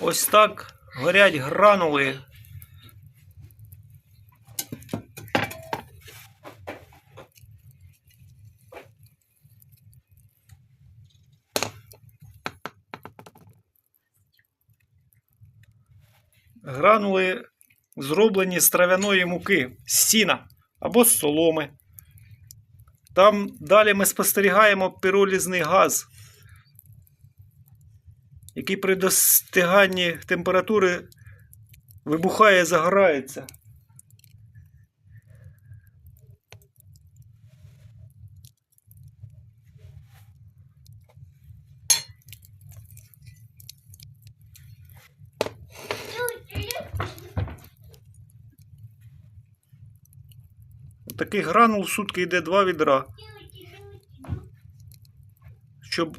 Ось так горять гранули. Гранули зроблені з трав'яної муки, з сіна або з соломи. Там далі ми спостерігаємо піролізний газ, який при достиганні температури вибухає загорається. Таких гранул сутки йде два відра. Щоб